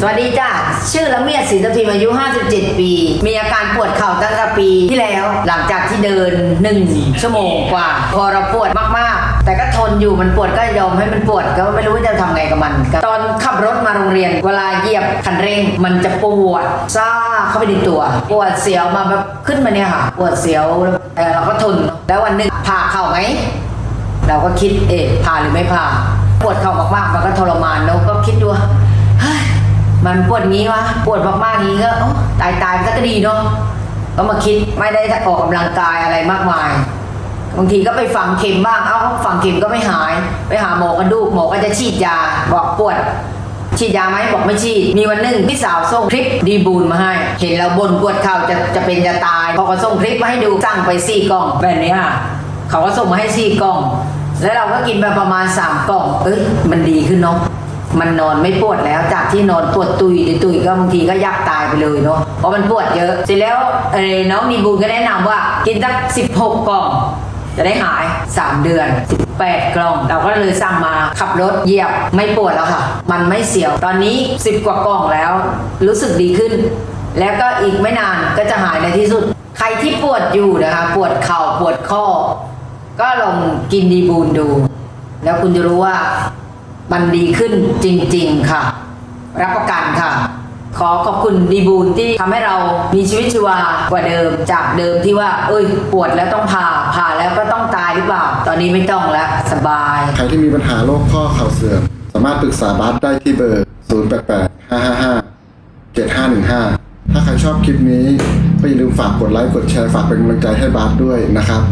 สวัสดีจ้าชื่อละเมียดศรีสพิมอายุ 57 ปี มีอาการปวดเข่าตั้งแต่ปีที่แล้ว หลังจากที่เดิน 1 ชั่วโมงกว่า พอเราปวดมากๆ แต่ก็ทนอยู่มันปวดก็ยอมให้มันปวดก็ไม่รู้จะทำไงกับมัน ตอนขับรถมาโรงเรียน เวลาเหยียบคันเร่ง มันจะปวดซ่าเข้าไปในตัว ปวดเสียวมาแบบขึ้นมาเนี่ยค่ะ ปวดเสียวเออเราก็ทนแล้ววันหนึ่งผ่าเข่าไหมเราก็คิดเอ๊ะผ่าหรือไม่ผ่าปวดเข่ามากๆมันก็ทรมานเนอะก็คิดดู มันปวดงี้วะปวดมากๆงี้ก็ตายตายก็ดีเนาะก็มาคิดไม่ได้ออกกำลังกายอะไรมากมายบางทีก็ไปฝังเข็มบ้างเอ้าฝังเข็มก็ไม่หาย ไปหาหมอกระดูกหมอก็จะฉีดยาบอกปวดฉีดยาไหมบอกไม่ฉีด มีวันหนึ่งพี่สาวส่งคลิปดีบูนมาให้ เห็นเราบนปวดเข่าจะจะเป็นจะตายพอเขาส่งคลิปมาให้ดูสั่งไปสี่กล่องแบบนี้ค่ะเขาก็ส่งมาให้สี่กล่อง แล้วเราก็กินไปประมาณสามกล่องเอ้ยมันดีขึ้นเนาะ มันนอนไม่ปวดแล้วจากที่นอนปวดตุยตุยก็บางทีก็ยากตายไปเลยเนาะเพราะมันปวดเยอะ เสร็จแล้วเออน้องดีบูนก็แนะนำว่ากินสักสิบหกกล่อง จะได้หาย 3 เดือน 18 กล่อง เราก็เลยสั่งมาขับรถเหยียบไม่ปวดแล้วค่ะ มันไม่เสียวตอนนี้ 10 กว่ากล่องแล้ว รู้สึกดีขึ้น แล้วก็อีกไม่นานก็จะหายในที่สุด ใครที่ปวดอยู่นะคะ ปวดเข่าปวดข้อ ก็ลองกินดีบูนดู แล้วคุณจะรู้ว่า มันดีขึ้นจริง ๆ ค่ะ รับประกันค่ะ ขอขอบคุณดีบูนที่ทำให้เรามีชีวิตชีวากว่าเดิมจากเดิมที่ว่า เอ้ย ปวดแล้วต้องผ่าผ่าแล้วก็ต้องตายหรือเปล่า ตอนนี้ไม่ต้องแล้ว สบาย ใครที่มีปัญหาโรคข้อเข่าเสื่อม สามารถปรึกษาบาสได้ที่เบอร์ 088 555 7515 ถ้าใครชอบคลิปนี้ก็อย่าลืมฝากกดไลค์กดแชร์ฝากเป็นกำลังใจให้บาสด้วยนะครับ